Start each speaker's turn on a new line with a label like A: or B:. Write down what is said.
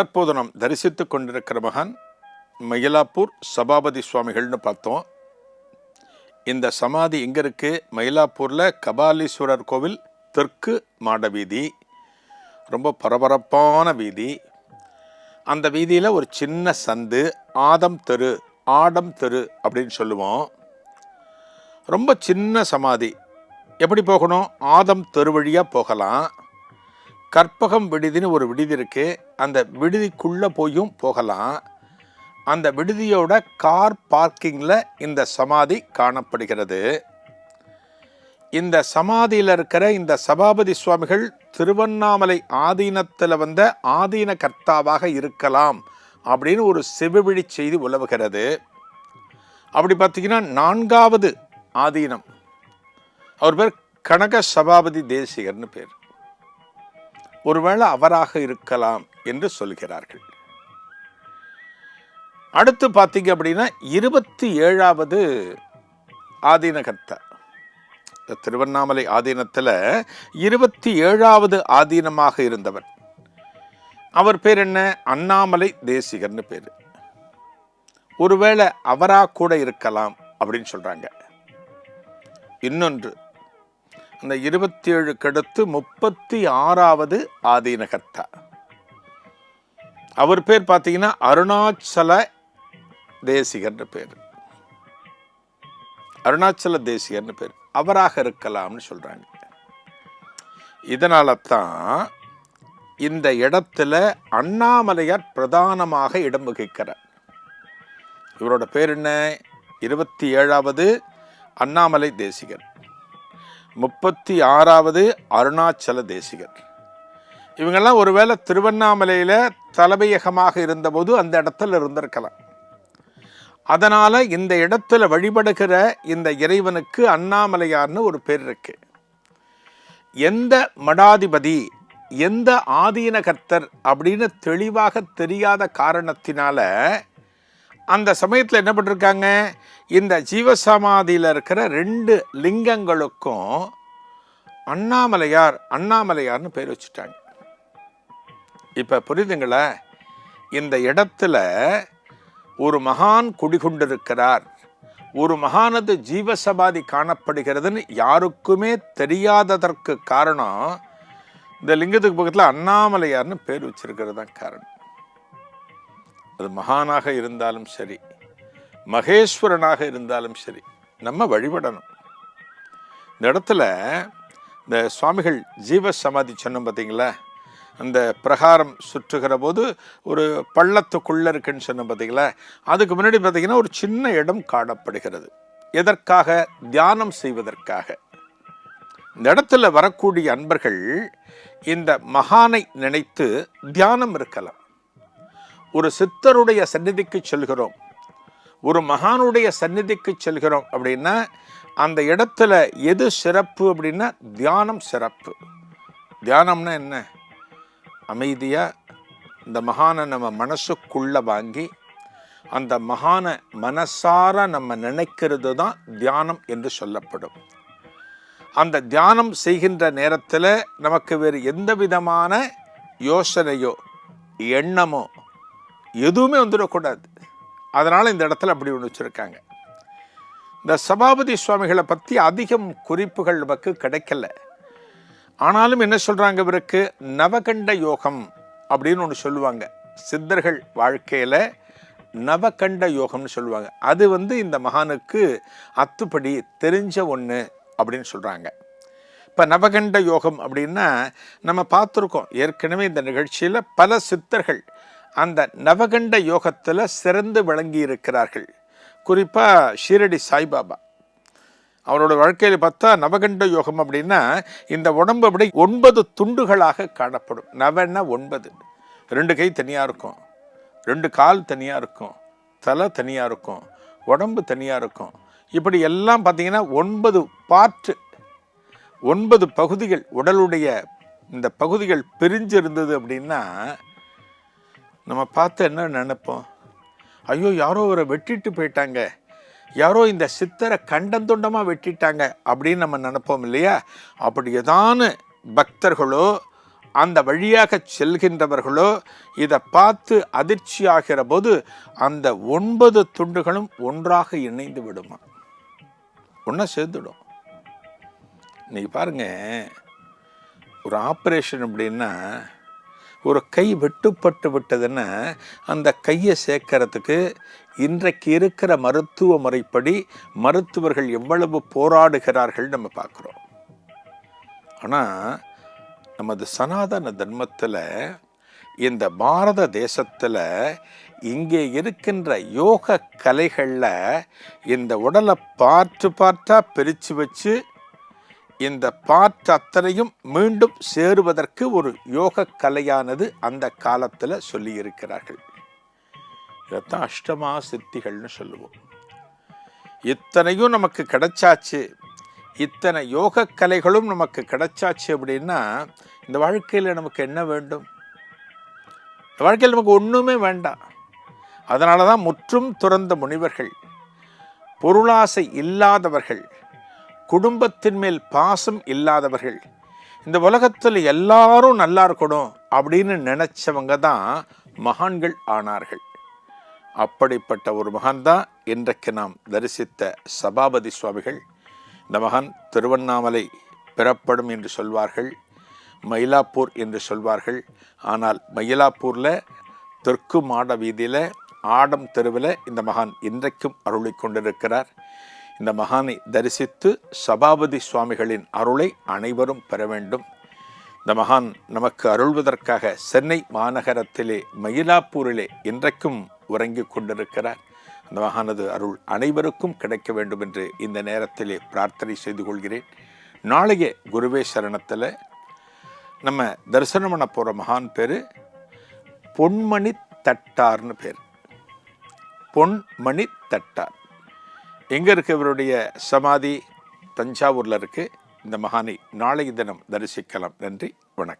A: தற்போது நாம் தரிசித்து கொண்டிருக்கிற மகான் மயிலாப்பூர் சபாபதி சுவாமிகள்னு பார்த்தோம். இந்த சமாதி எங்கே இருக்குது மயிலாப்பூரில் கபாலீஸ்வரர் கோவில் தெற்கு மாட வீதி. ரொம்ப பரபரப்பான வீதி. அந்த வீதியில் ஒரு சின்ன சந்து ஆதம் தெரு ஆடம் தெரு அப்படின்னு சொல்லுவோம். ரொம்ப சின்ன சமாதி. எப்படி போகணும்? ஆதம் தெரு வழியாக போகலாம். கற்பகம் விடுதின்னு ஒரு விடுதி இருக்கு. அந்த விடுதிக்குள்ளே போயும் போகலாம். அந்த விடுதியோட கார் பார்க்கிங்கில் இந்த சமாதி காணப்படுகிறது. இந்த சமாதியில் இருக்கிற இந்த சபாபதி சுவாமிகள் திருவண்ணாமலை ஆதீனத்தில் வந்த ஆதீன கர்த்தாவாக இருக்கலாம் அப்படின்னு ஒரு செவிவிழி செய்தி உலவுகிறது. அப்படி பார்த்தீங்கன்னா நான்காவது ஆதீனம். அவர் பேர் கனக சபாபதி தேசிகர்னு பேர். ஒருவேளை அவராக இருக்கலாம் என்று சொல்கிறார்கள். அடுத்து பார்த்தீங்க அப்படின்னா இருபத்தி ஏழாவது ஆதீனகர்த்தா திருவண்ணாமலை ஆதீனத்தில் இருபத்தி ஏழாவது ஆதீனமாக இருந்தவர். அவர் பேர் என்ன? அண்ணாமலை தேசிகர்னு பேர். ஒருவேளை அவராக கூட இருக்கலாம் அப்படின்னு சொல்றாங்க. இன்னொன்று அந்த இருபத்தி ஏழுக்கு அடுத்து முப்பத்தி ஆறாவது ஆதீனகர்த்தா. அவர் பேர் பார்த்தீங்கன்னா அருணாச்சல தேசிகர்னு பேர். அருணாச்சல தேசிகர்னு பேர். அவராக இருக்கலாம்னு சொல்கிறாங்க இதனால தான் இந்த இடத்துல அண்ணாமலையார் பிரதானமாக இடம் வகிக்கிறார். இவரோட பேர் என்ன? இருபத்தி ஏழாவது அண்ணாமலை தேசிகர். முப்பத்தி ஆறாவது அருணாச்சல தேசிகர். இவங்கெல்லாம் ஒருவேளை திருவண்ணாமலையில் தலைமையகமாக இருந்தபோது அந்த இடத்துல இருந்திருக்கலாம். அதனால் இந்த இடத்துல வழிபடுகிற இந்த இறைவனுக்கு அண்ணாமலையார்னு ஒரு பேர் இருக்கு. எந்த மடாதிபதி எந்த ஆதீனகர்த்தர் அப்படின்னு தெளிவாக தெரியாத காரணத்தினால அந்த சமயத்தில் என்ன பண்ணிருக்காங்க? இந்த ஜீவசமாதியில் இருக்கிற ரெண்டு லிங்கங்களுக்கும் அண்ணாமலையார் அண்ணாமலையார்னு பேர் வச்சுட்டாங்க. இப்போ புரியுதுங்களா? இந்த இடத்துல ஒரு மகான் குடிகொண்டிருக்கிறார். ஒரு மகானது ஜீவசமாதி காணப்படுகிறதுன்னு யாருக்குமே தெரியாததற்கு காரணம் இந்த லிங்கத்துக்கு பக்கத்தில் அண்ணாமலையார்னு பேர் வச்சிருக்கிறது தான் காரணம். அது மகானாக இருந்தாலும் சரி மகேஸ்வரனாக இருந்தாலும் சரி நம்ம வழிபடணும். இந்த இடத்துல இந்த சுவாமிகள் ஜீவ சமாதி சொன்னோம் பார்த்தீங்களா? அந்த பிரகாரம் சுற்றுகிற போது ஒரு பள்ளத்துக்குள்ளே இருக்குன்னு சொன்னோம் பார்த்தீங்களா? அதுக்கு முன்னாடி பார்த்தீங்கன்னா ஒரு சின்ன இடம் காணப்படுகிறது. எதற்காக? தியானம் செய்வதற்காக. இந்த இடத்துல வரக்கூடிய அன்பர்கள் இந்த மகானை நினைத்து தியானம் இருக்கலாம். ஒரு சித்தருடைய சந்நிதிக்கு செல்கிறோம். ஒரு மகானுடைய சந்நிதிக்கு செல்கிறோம் அப்படின்னா அந்த இடத்துல எது சிறப்பு அப்படின்னா தியானம் சிறப்பு. தியானம்னா என்ன? அமைதியாக இந்த மகானை நம்ம மனசுக்குள்ளே வாங்கி அந்த மகானை மனசார நம்ம நினைக்கிறது தான் தியானம் என்று சொல்லப்படும். அந்த தியானம் செய்கின்ற நேரத்தில் நமக்கு வேறு எந்த விதமான யோசனையோ எண்ணமோ எதுவுமே வந்துடக்கூடாது. அதனால் இந்த இடத்துல அப்படி ஒன்று வச்சுருக்காங்க. இந்த சபாபதி சுவாமிகளை பற்றி அதிகம் குறிப்புகள் நமக்கு கிடைக்கல. ஆனாலும் என்ன சொல்கிறாங்க இவருக்கு? நவகண்ட யோகம் அப்படின்னு ஒன்று சொல்லுவாங்க. சித்தர்கள் வாழ்க்கையில் நவகண்ட யோகம்னு சொல்லுவாங்க. அது வந்து இந்த மகானுக்கு அத்துப்படி தெரிஞ்ச ஒன்று அப்படின்னு சொல்கிறாங்க இப்போ நவகண்ட யோகம் அப்படின்னா நம்ம பார்த்துருக்கோம். ஏற்கனவே இந்த நிகழ்ச்சியில் பல சித்தர்கள் அந்த நவகண்ட யோகத்தில் சிறந்து விளங்கி இருக்கிறார்கள் குறிப்பாக ஷீரடி சாய்பாபா. அவரோட வாழ்க்கையில் பார்த்தா நவகண்ட யோகம் அப்படின்னா இந்த உடம்பு அப்படி ஒன்பது துண்டுகளாக காணப்படும். நவன்னா ஒன்பது. ரெண்டு கை தனியாக இருக்கும். ரெண்டு கால் தனியாக இருக்கும். தலை தனியாக இருக்கும். உடம்பு தனியாக இருக்கும். இப்படி எல்லாம் பார்த்தீங்கன்னா ஒன்பது பாற்று ஒன்பது பகுதிகள் உடலுடைய இந்த பகுதிகள் பிரிஞ்சு இருந்தது அப்படின்னா நம்ம பார்த்து என்ன நினைப்போம்? ஐயோ யாரோ அவரை வெட்டிட்டு போயிட்டாங்க. யாரோ இந்த சித்தரை கண்டந்துண்டமாக வெட்டிட்டாங்க அப்படின்னு நம்ம நினைப்போம் இல்லையா? அப்படி ஏதான பக்தர்களோ அந்த வழியாக செல்கின்றவர்களோ இதை பார்த்து அதிர்ச்சியாகிற போது அந்த ஒன்பது துண்டுகளும் ஒன்றாக இணைந்து விடுமா? ஒன்றா சேர்ந்துடும். நீங்கள் பாருங்க ஒரு ஆப்ரேஷன் அப்படின்னா ஒரு கை வெட்டுப்பட்டு விட்டதுன்னா அந்த கையை சேர்க்கறதுக்கு இன்றைக்கு இருக்கிற மருத்துவ முறைப்படி மருத்துவர்கள் எவ்வளவு போராடுகிறார்கள் நம்ம பார்க்குறோம். ஆனால் நமது சனாதன தர்மத்தில் இந்த பாரத தேசத்தில் இங்கே இருக்கின்ற யோக கலைகளில் இந்த உடலை பார்த்து பார்த்தா பிரித்து வச்சு இந்த பாற்றத்தனையும் அத்தனையும் மீண்டும் சேருவதற்கு ஒரு யோக கலையானது அந்த காலத்தில் சொல்லியிருக்கிறார்கள். இதைத்தான் அஷ்டமா சித்திகள்னு சொல்லுவோம். இத்தனையும் நமக்கு கிடைச்சாச்சு. இத்தனை யோக கலைகளும் நமக்கு கிடைச்சாச்சு அப்படின்னா இந்த வாழ்க்கையில் நமக்கு என்ன வேண்டும்? இந்த வாழ்க்கையில் நமக்கு ஒன்றுமே வேண்டாம். அதனால தான் முற்றும் துறந்த முனிவர்கள் பொருளாசை இல்லாதவர்கள் குடும்பத்தின் மேல் பாசம் இல்லாதவர்கள் இந்த உலகத்தில் எல்லாரும் நல்லா இருக்கணும் அப்படின்னு நினச்சவங்க தான் மகான்கள் ஆனார்கள். அப்படிப்பட்ட ஒரு மகான் தான் இன்றைக்கு நாம் தரிசித்த சபாபதி சுவாமிகள். இந்த மகான் திருவண்ணாமலை பிறப்படும் என்று சொல்வார்கள் மயிலாப்பூர் என்று சொல்வார்கள். ஆனால் மயிலாப்பூரில் தெற்கு மாட வீதியில் ஆடம் தெருவில் இந்த மகான் இன்றைக்கும் அருளி கொண்டிருக்கிறார். இந்த மகானை தரிசித்து சபாபதி சுவாமிகளின் அருளை அனைவரும் பெற வேண்டும். இந்த மகான் நமக்கு அருள்வதற்காக சென்னை மாநகரத்திலே மயிலாப்பூரிலே இன்றைக்கும் உறங்கிக் கொண்டிருக்கிறார். அந்த மகானது அருள் அனைவருக்கும் கிடைக்க வேண்டும் என்று இந்த நேரத்திலே பிரார்த்தனை செய்து கொள்கிறேன். நாளைய குருவே சரணத்தில் நம்ம தரிசனம் பண்ண போகிற மகான் பேர் பொன்மணி தட்டார்னு பேர். பொன்மணி தட்டார். எங்கே இருக்கு இவருடைய சமாதி தஞ்சாவூரில் இருக்குது இந்த மகானை நாளைய தினம் தரிசிக்கலாம். நன்றி. வணக்கம்.